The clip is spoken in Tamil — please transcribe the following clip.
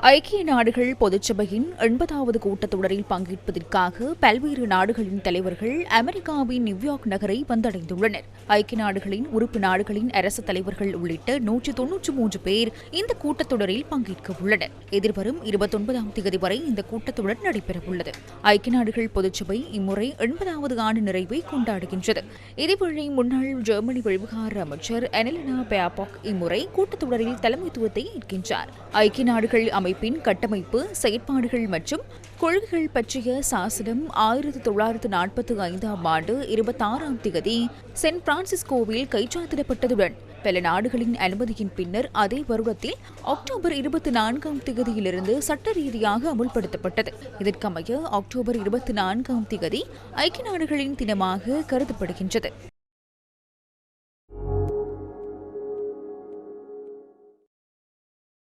ஐக்கிய நாடுகள் பொதுச்சபையின் எண்பதாவது கூட்டத்தொடரில் பங்கேற்பதற்காக பல்வேறு நாடுகளின் தலைவர்கள் அமெரிக்காவின் நியூயார்க் நகரை வந்தடைந்துள்ளனர். ஐக்கிய நாடுகளின் உறுப்பு நாடுகளின் அரசு தலைவர்கள் உள்ளிட்ட நூற்று தொன்னூற்று மூன்று பேர் இந்த கூட்டத்தொடரில் பங்கேற்க உள்ளனர். எதிர்வரும் இருபத்தொன்பதாம் தேதி வரை இந்த கூட்டத்தொடர் நடைபெறவுள்ளது. ஐக்கிய நாடுகள் பொதுச்சபை இம்முறை எண்பதாவது ஆண்டு நிறைவை கொண்டாடுகின்றது. இதேவேளை முன்னாள் ஜெர்மனி விவகார அமைச்சர் அனிலினா பேபாக் இம்முறை கூட்டத்தொடரில் தலைமைத்துவத்தை ஏற்கின்றார். ஐக்கிய நாடுகள் அமைப்பின் கட்டமைப்பு செயற்பாடுகள் மற்றும் கொள்கைகள் பற்றிய சாசனம் ஆயிரத்தி தொள்ளாயிரத்து நாற்பத்தி ஐந்தாம் ஆண்டு இருபத்தாறாம் தேதி சென்ட் பிரான்சிஸ்கோவில் கைச்சாத்திடப்பட்டதுடன் பல நாடுகளின் அனுமதியின் பின்னர் அதே வருடத்தில் அக்டோபர் இருபத்தி நான்காம் திகதியிலிருந்து சட்ட ரீதியாக அமுல்படுத்தப்பட்டது. இதற்கமைய அக்டோபர் இருபத்தி நான்காம் திகதி ஐக்கிய நாடுகளின் தினமாக கருதப்படுகின்றது.